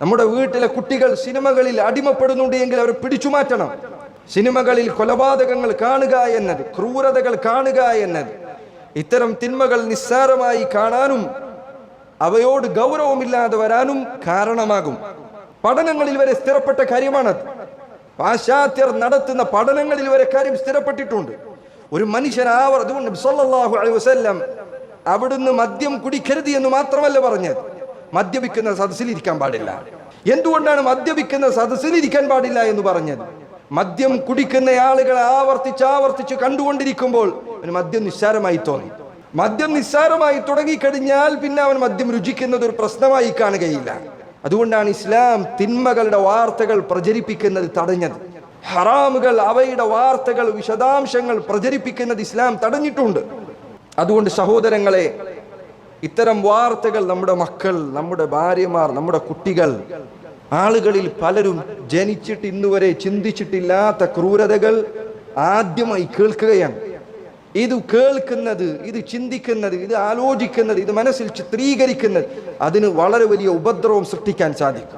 നമ്മുടെ വീട്ടിലെ കുട്ടികൾ സിനിമകളിൽ അടിമപ്പെടുന്നുണ്ട് എങ്കിൽ അവരെ പിടിച്ചു മാറ്റണം. സിനിമകളിൽ കൊലപാതകങ്ങൾ കാണുക എന്നത് ക്രൂരതകൾ കാണുക എന്നത് ഇത്തരം തിന്മകൾ നിസ്സാരമായി കാണാനും അവയോട് ഗൗരവമില്ലാതെ വരാനും കാരണമാകും. പഠനങ്ങളിൽ വരെ സ്ഥിരപ്പെട്ട കാര്യമാണത്. പാശ്ചാത്യർ നടത്തുന്ന പഠനങ്ങളിൽ വരെ കാര്യം സ്ഥിരപ്പെട്ടിട്ടുണ്ട്. ഒരു മനുഷ്യൻ ആവർ അതുകൊണ്ട് അലൈഹി വസല്ലം അവിടുന്ന് മദ്യം കുടിക്കരുത് എന്ന് മാത്രമല്ല പറഞ്ഞത്. മദ്യപിക്കുന്ന സദസ്സിൽ ഇരിക്കാൻ പാടില്ല. എന്തുകൊണ്ടാണ് മദ്യപിക്കുന്ന സദസ്സിൽ ഇരിക്കാൻ പാടില്ല എന്ന് പറഞ്ഞത്? മദ്യം കുടിക്കുന്ന ആളുകളെ ആവർത്തിച്ച് ആവർത്തിച്ച് കണ്ടുകൊണ്ടിരിക്കുമ്പോൾ അവന് മദ്യം നിസ്സാരമായി തോന്നി. മദ്യം നിസ്സാരമായി തുടങ്ങിക്കഴിഞ്ഞാൽ പിന്നെ അവൻ മദ്യം രുചിക്കുന്നത് ഒരു പ്രശ്നമായി കാണുകയില്ല. അതുകൊണ്ടാണ് ഇസ്ലാം തിന്മകളുടെ വാർത്തകൾ പ്രചരിപ്പിക്കുന്നത് തടഞ്ഞത്. ഹറാമുകൾ അവയുടെ വാർത്തകൾ വിശദാംശങ്ങൾ പ്രചരിപ്പിക്കുന്നത് ഇസ്ലാം തടഞ്ഞിട്ടുണ്ട്. അതുകൊണ്ട് സഹോദരങ്ങളെ ഇത്തരം വാർത്തകൾ നമ്മുടെ മക്കൾ നമ്മുടെ ഭാര്യമാർ നമ്മുടെ കുട്ടികൾ ആളുകളിൽ പലരും ജനിച്ചിട്ട് ഇന്നുവരെ ചിന്തിച്ചിട്ടില്ലാത്ത ക്രൂരതകൾ ആദ്യമായി കേൾക്കുകയാണ്. ഇത് കേൾക്കുന്നത് ഇത് ചിന്തിക്കുന്നത് ഇത് ആലോചിക്കുന്നത് ഇത് മനസ്സിൽ ചിത്രീകരിക്കുന്നത് അതിന് വളരെ വലിയ ഉപദ്രവം സൃഷ്ടിക്കാൻ സാധിക്കും.